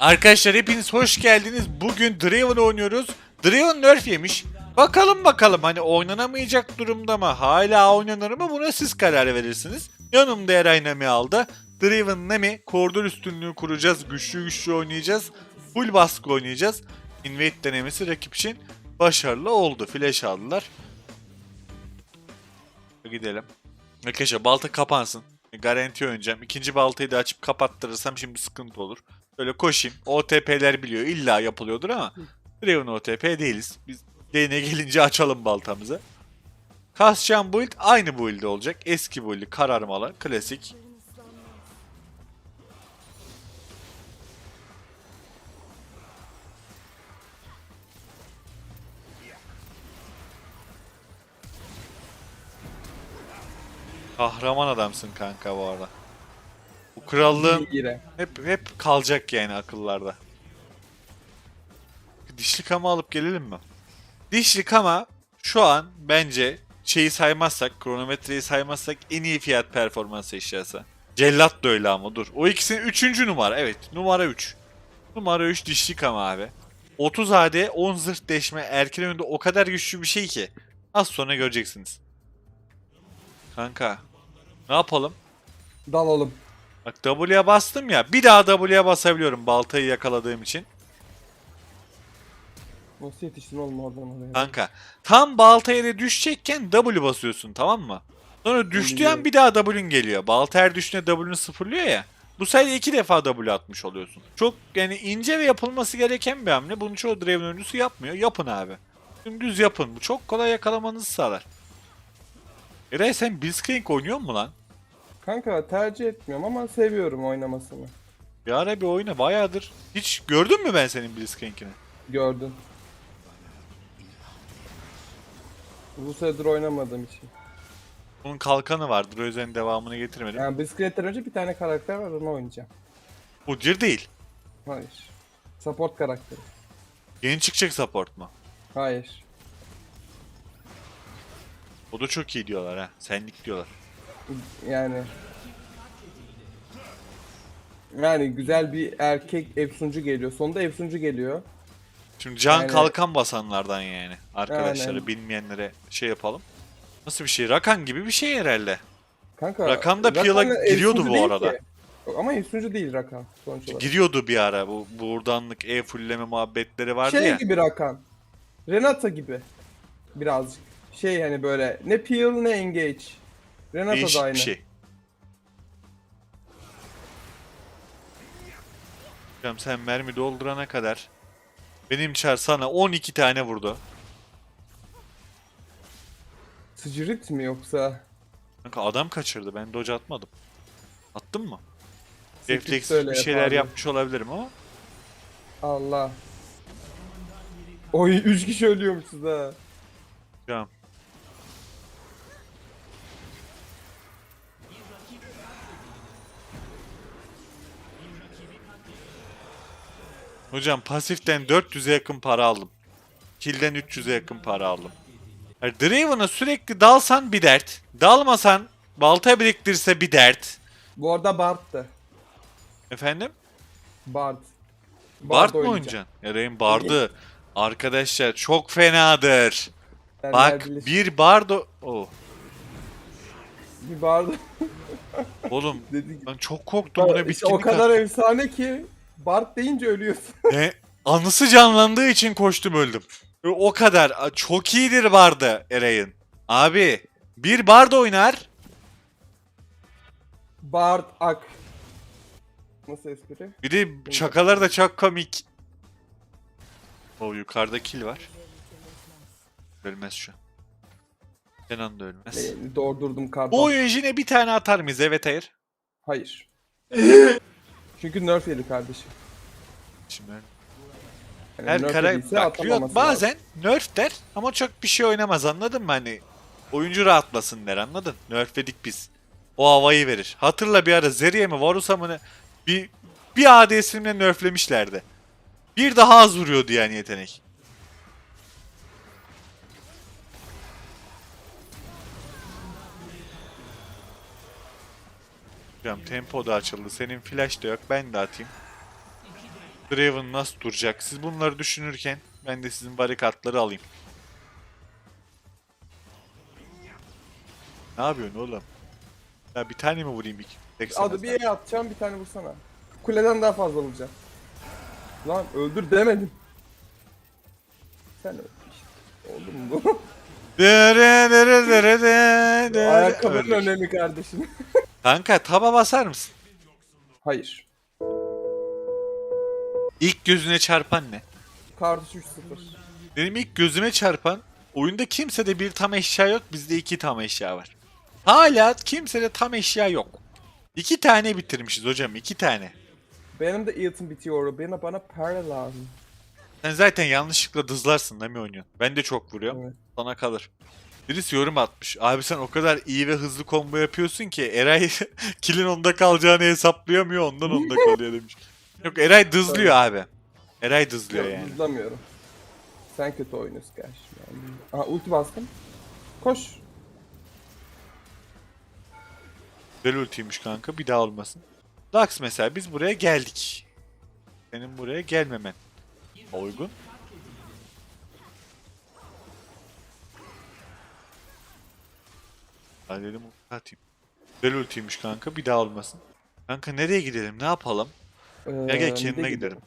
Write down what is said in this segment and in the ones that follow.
Arkadaşlar hepiniz hoş geldiniz. Bugün Draven oynuyoruz. Draven nerf yemiş. Bakalım bakalım hani oynanamayacak durumda mı? Hala oynanır mı? Buna siz karar verirsiniz. Yanımda Eray Nemi aldı. Draven Nemi koridor üstünlüğü kuracağız. Güçlü güçlü oynayacağız. Full baskı oynayacağız. Invade denemesi rakip için başarılı oldu. Flash aldılar. Gidelim. Arkadaşlar balta kapansın. Garanti oynayacağım. İkinci baltayı da açıp kapattırırsam şimdi sıkıntı olur. Böyle koşayım. OTP'ler biliyor. İlla yapılıyordur ama Draven OTP değiliz. Biz lane'e gelince açalım baltamızı. Kasacağım build aynı build olacak. Eski build kararmalı. Klasik. Kahraman adamsın kanka bu arada. Bu krallığın hep hep kalacak yani akıllarda. Dişli kama alıp gelelim mi? Dişli kama şu an bence şeyi saymazsak, kronometreyi saymazsak en iyi fiyat performans eşyası. Cellat da öyle ama dur. O ikisinin üçüncü numara. Evet numara 3. Numara 3 dişli kama abi. 30 AD 10 zırh deşme erken önde o kadar güçlü bir şey ki. Az sonra göreceksiniz. Kanka ne yapalım? Dal oğlum. Bak W'ye bastım ya. Bir daha W'ye basabiliyorum baltayı yakaladığım için. Nasıl yetiştin oğlum oradan oraya? Kanka tam balta yere düşecekken W basıyorsun tamam mı? Sonra düştüğü an bir daha W'ün geliyor. Balta her düştüğünde W'nü sıfırlıyor ya. Bu sayede iki defa W atmış oluyorsun. Çok yani ince ve yapılması gereken bir hamle. Bunu çoğu Draven oyuncusu yapmıyor. Yapın abi. Dümdüz yapın. Bu çok kolay yakalamanızı sağlar. Eray sen Blitzcrank oynuyor mu lan? Kanka tercih etmiyorum ama seviyorum oynamasını. Bir ara bir oyna bayağıdır. Hiç gördün mü ben senin Blitzcrank'ini? Gördün. Bu süredir oynamadığım için. Bunun kalkanı vardır. O yüzden devamını getirmedim. Yani bisikletten önce bir tane karakter var onu oynayacağım. Udyr değil. Hayır. Support karakteri. Yeni çıkacak support mu? Hayır. O da çok iyi diyorlar ha. Senlik diyorlar. Yani. Yani güzel bir erkek efsuncu geliyor. Sonunda efsuncu geliyor. Şimdi can Aynen. kalkan basanlardan yani. Arkadaşlara Aynen. bilmeyenlere şey yapalım. Nasıl bir şey? Rakan gibi bir şey herhalde. Kanka. Rakan da Rakan giriyordu bu arada. ki. Ama efsuncu değil Rakan sonuç olarak. Giriyordu bir ara bu buradanlık E fullleme muhabbetleri vardı şey ya. gibi Rakan. Renata gibi. Birazcık. Şey hani böyle ne peel ne engage. Renata da Değişik aynı. bir şey. Hocam sen mermi doldurana kadar benim çar sana 12 tane vurdu. Sıcırıt mi yoksa? Kanka adam kaçırdı. Ben dodge atmadım. Attın mı? Refleks söyle bir şeyler yapmış olabilirim ama. Allah. Oy 3 kişi ölüyormuşuz ha. Tamam. Hocam pasiften 400'e yakın para aldım. Kill'den 300'e yakın para aldım. Yani Draven'a sürekli dalsan bir dert. Dalmasan balta biriktirse bir dert. Bu arada Bard'tı. Efendim? Bard. Bard mı oynayacaksın? Eray'ın bardı. Arkadaşlar çok fenadır. Yani Bak Nergilis- bir bardo... Oh. bir Bard Oğlum ben çok korktum buna bitkinlik o kadar attı. efsane ki Bard deyince ölüyorsun. Ne? Anısı canlandığı için koştum öldüm. O kadar. Çok iyidir bardı Eray'ın. Abi bir barda oynar. Bard Ak. Nasıl espri? Bir de şakaları da çok komik. O yukarıda kill var. Ölmez şu an. Kenan da ölmez. Ee, Doğurdurdum kardan. Bu oyun bir tane atar mıyız? Evet hayır. Hayır. Çünkü nerf yedi kardeşim. Şimdi Yani her nerf kara yediyse atamaması lazım. bazen nerf der ama çok bir şey oynamaz anladın mı? Hani oyuncu rahatlasın der anladın? Nerfledik biz. O havayı verir. Hatırla bir ara Zeriye mi Varus'a mı ne? Bir bir ADS'imle nerflemişlerdi. Bir daha az vuruyordu yani yetenek Hocam tempo da açıldı senin flash da yok ben de atayım Draven nasıl duracak? Siz bunları düşünürken ben de sizin barikatları alayım. Ne yapıyorsun oğlum? Ya bir tane mi vurayım iki? Tek Adı bir yere atacağım bir tane vursana. Kuleden daha fazla vuracağım. Lan öldür demedim. Sen öldün işte. Oldu mu bu? Ayakkabının önemi kardeşim. Kanka taba basar mısın? Hayır. İlk gözüne çarpan ne? Kartuş 3-0. Benim ilk gözüme çarpan oyunda kimsede bir tam eşya yok bizde iki tam eşya var. Hala kimsede tam eşya yok. İki tane bitirmişiz hocam iki tane. Benim de Eaton bitiyor. Bana bana para lazım. Sen zaten yanlışlıkla dızlarsın değil mi oynuyorsun? Ben de çok vuruyorum. Evet. Sana kalır. Birisi yorum atmış. Abi sen o kadar iyi ve hızlı combo yapıyorsun ki Eray kilin onda kalacağını hesaplayamıyor ondan onda kalıyor demiş. Yok Eray dızlıyor abi. Eray dızlıyor Yok, yani. Hızlamıyorum. Sen kötü oynuyorsun. Yani. Aha ulti bastım. Koş. Güzel ultiymiş kanka bir daha olmasın. Lux mesela biz buraya geldik. Senin buraya gelmemen. Uygun. Hadi dedim atayım. Güzel ultiymiş kanka bir daha olmasın. Kanka nereye gidelim ne yapalım? Ee, Gel gel kendine mid'e gidelim.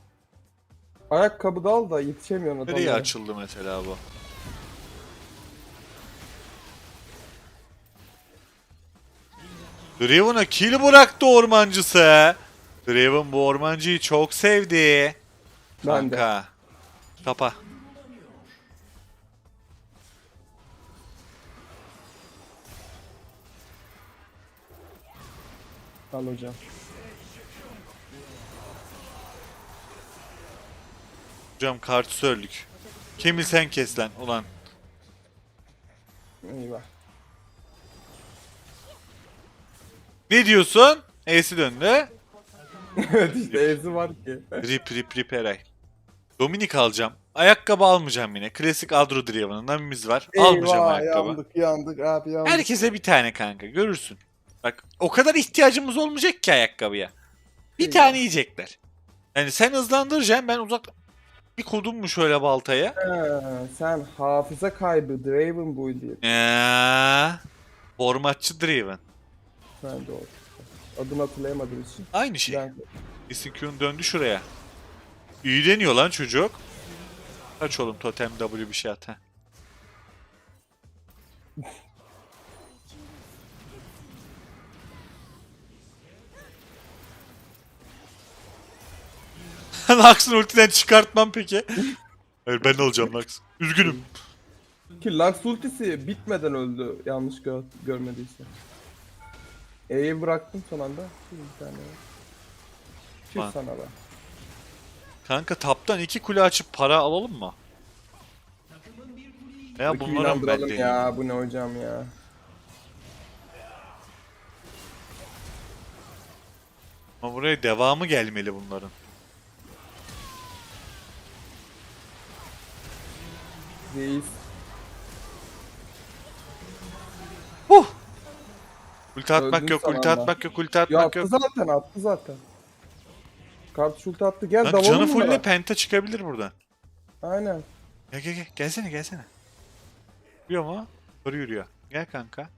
Ayakkabı da al da yetişemiyorsun adamlara. Nereye açıldı mesela bu? Draven'a kill bıraktı ormancısı. Draven bu ormancıyı çok sevdi. Ben de. Kanka. Tapa. Al hocam. Hocam kartı öldük. Kemil sen kes lan ulan. Eyvah. Ne diyorsun? E'si döndü. evet işte evzi var ki. Rip rip rip Eray. Dominik alacağım. Ayakkabı almayacağım yine. Klasik Adro Draven'ın namimiz var. almayacağım ayakkabı. yandık yandık abi yandık. Herkese bir tane kanka görürsün. Bak o kadar ihtiyacımız olmayacak ki ayakkabıya. Bir İyi. tane yiyecekler. Yani sen hızlandıracaksın ben uzak... Bir kodum mu şöyle baltaya? Ha, sen hafıza kaybı Draven Bull diye. Eee, formatçı Draven. Ben doğru. Adını hatırlayamadığım için. Aynı şey. Ben... Isikun döndü şuraya. İyi deniyor lan çocuk. Kaç oğlum totem W bir şey at ha. Lux'ın ultiden çıkartmam peki. Hayır ben alacağım Lux. Üzgünüm. Ki Lux ultisi bitmeden öldü yanlış gör görmediyse. E'yi bıraktım son anda. Bir tane. Lan. sana be. Kanka taptan iki kule açıp para alalım mı? Ya Peki bunlara mı ben inandıralım deneyeyim? ya bu ne hocam ya. Ama buraya devamı gelmeli bunların. Reis. Huh! Ulti atmak Öldün yok, ulti atmak yok, ulti Ya atmak attı yok. zaten attı zaten. Kartuş ulti attı gel Bak dalalım canı bunlara. fulle penta çıkabilir buradan. Aynen. Gel gel gel, gelsene gelsene. Yürüyor mu? Doğru yürüyor. Gel kanka.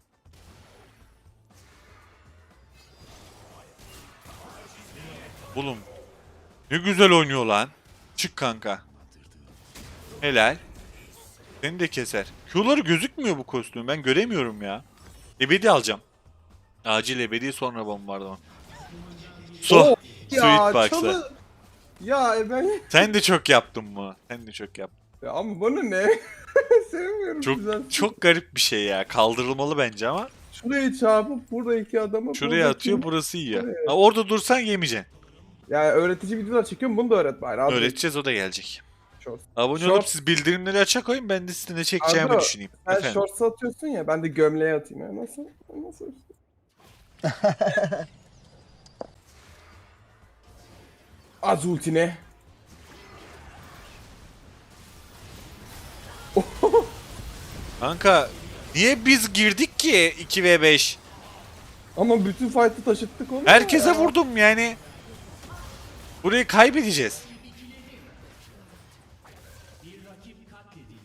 Oğlum. Ne güzel oynuyor lan. Çık kanka. Helal. Seni de keser. Q'ları gözükmüyor bu kostüm. Ben göremiyorum ya. Ebedi alacağım. Acil ebedi sonra bombardıman. So. Oh, Box'a. çalı- Ya e ben... Sen de çok yaptın bunu. Sen de çok yaptın. Ya ama bana ne? Sevmiyorum Çok güzel. çok garip bir şey ya. Kaldırılmalı bence ama. Şuraya çarpıp burada iki adamı Şuraya buradaki- atıyor burası yiyor. Buraya. Ha, orada dursan yemeyeceksin. Yani öğretici videolar çekiyorum bunu da öğret bari. Abi. Öğreteceğiz o da gelecek. Shorts. Abone Short- olup siz bildirimleri açık koyun ben de size ne çekeceğimi Arda, düşüneyim. Sen Efendim. shorts atıyorsun ya ben de gömleğe atayım. Ya. Nasıl? Nasıl? Az ultine. Kanka niye biz girdik ki 2v5? Ama bütün fight'ı taşıttık onu. Herkese ya. vurdum yani. Burayı kaybedeceğiz.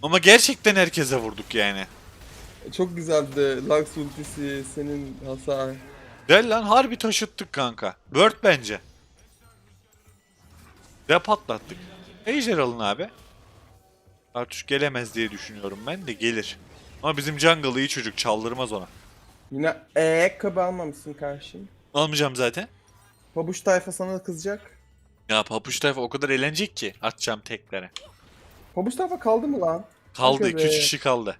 Ama gerçekten herkese vurduk yani. Çok güzeldi. Lux ultisi, senin hasar. Del lan harbi taşıttık kanka. Bird bence. Ve patlattık. Ejder alın abi. Kartuş gelemez diye düşünüyorum ben de gelir. Ama bizim jungle iyi çocuk çaldırmaz ona. Yine ayakkabı almamışsın karşım. Almayacağım zaten. Pabuç tayfa sana kızacak. Ya papuç tayfa o kadar eğlenecek ki atacağım teklere. Pabuç tayfa kaldı mı lan? Kaldı Aga be. 2 kişi kaldı.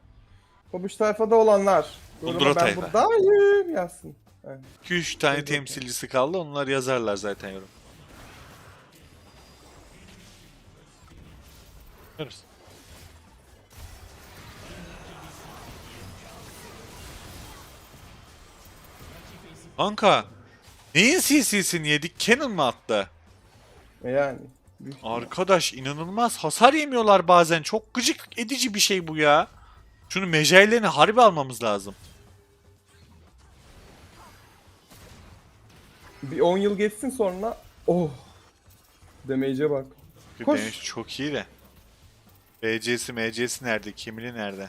Pabuç tayfada olanlar. Kundura Yoruma ben tayfa. buradayım yazsın. Evet. 2-3 tane temsilcisi kaldı onlar yazarlar zaten yorum. Görürüz. Kanka neyin CC'sini yedik? Canon mı attı? E Yani. Büyük. Arkadaş inanılmaz hasar yemiyorlar bazen. Çok gıcık edici bir şey bu ya. Şunu mecailerini harbi almamız lazım. Bir 10 yıl geçsin sonra oh damage'e bak. Koş. Çok iyi de. BC'si MC'si nerede? Kimini nerede?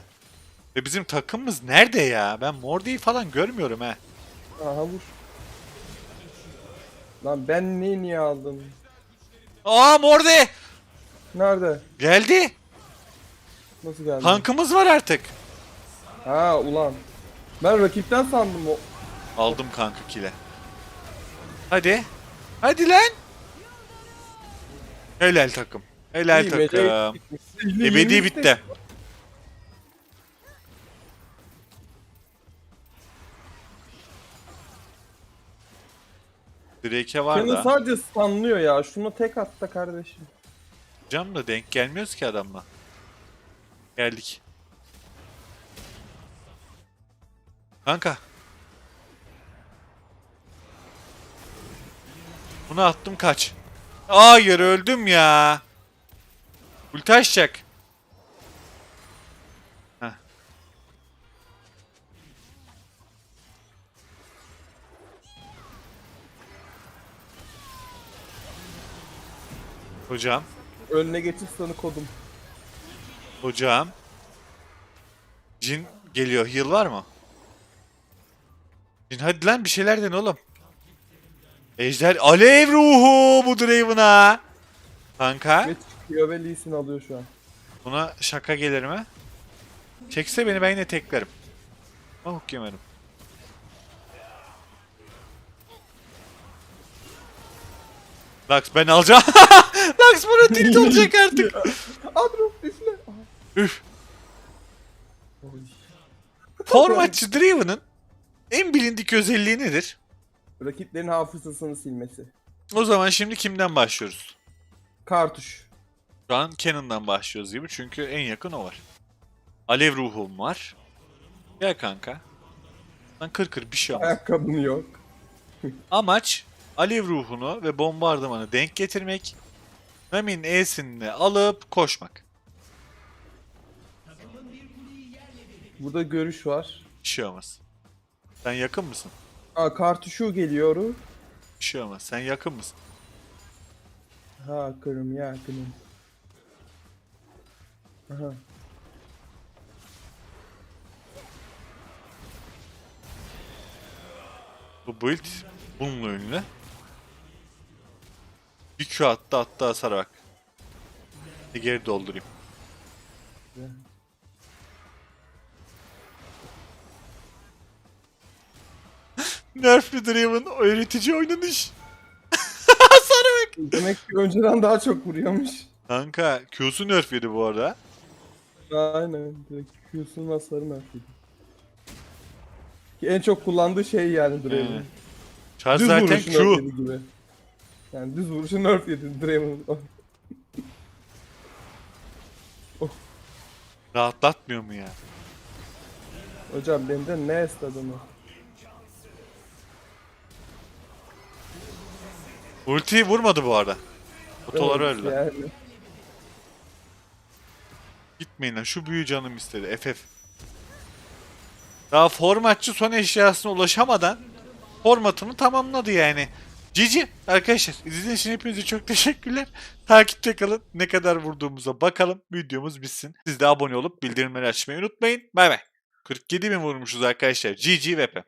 Ve bizim takımımız nerede ya? Ben Mordi'yi falan görmüyorum he. Aha vur. Lan ben neyi niye aldım? Aa Mordi! Nerede? Geldi. Nasıl geldi? Tankımız var artık. Ha ulan. Ben rakipten sandım o. Aldım kanka kile. Hadi. Hadi lan. Helal takım. Helal İyi, takım. Ebedi yenildik. bitti. Drake'e var Kenan da. sadece stunlıyor ya. Şuna tek at da kardeşim. Cam da denk gelmiyoruz ki adamla. Geldik. Kanka. Bunu attım kaç. Hayır öldüm ya. Ulti açacak. Hocam. Önüne geçip stun'ı kodum. Hocam. Jin geliyor. Heal var mı? Jin hadi lan bir şeyler dene oğlum. Ejder alev ruhu bu Draven'a. Kanka Ve çıkıyor ve Lee Sin alıyor şu an. buna şaka gelir mi? Çekse beni ben yine teklerim. Ama hook yemedim. Lux ben alacağım. Lux bana tilt olacak artık. Adro üfle. Üf. Formatçı Draven'ın en bilindik özelliği nedir? Rakiplerin hafızasını silmesi. O zaman şimdi kimden başlıyoruz? Kartuş. Şu an Cannon'dan başlıyoruz gibi çünkü en yakın o var. Alev ruhum var. Gel kanka. Lan kır kır bir şey olmaz. Ayakkabın yok. Amaç alev ruhunu ve bombardımanı denk getirmek. Nami'nin E'sini alıp koşmak. Burada görüş var. Bir şey olmaz. Sen yakın mısın? Aa kartuşu geliyor. Bir şey olmaz. Sen yakın mısın? Ha kırım ya kırım. Aha. Bu build bununla ünlü. Bir Q attı attı hasar bak. Bir geri doldurayım. Nerf'li Draven öğretici oynanış. Hasara bak. Demek ki önceden daha çok vuruyormuş. Kanka Q'su nerf yedi bu arada. Aynen. Direkt Q'sunun hasarı nerfiydi. Ki en çok kullandığı şey yani Draven. Aynen. Charge Düz zaten Q. nerf yedi gibi. Yani düz vuruşu nerf yedi Draven. Rahatlatmıyor mu ya? Hocam benim de ne estadını. Ultiyi vurmadı bu arada. Otoları Evet, öldü. Yani. Gitmeyin lan şu büyü canım istedi. FF. Daha formatçı son eşyasına ulaşamadan formatını tamamladı yani. GG arkadaşlar. İzlediğiniz için hepinize çok teşekkürler. Takipte kalın. Ne kadar vurduğumuza bakalım. Videomuz bitsin. Siz de abone olup bildirimleri açmayı unutmayın. Bay bay. 47 mi vurmuşuz arkadaşlar? GG VP.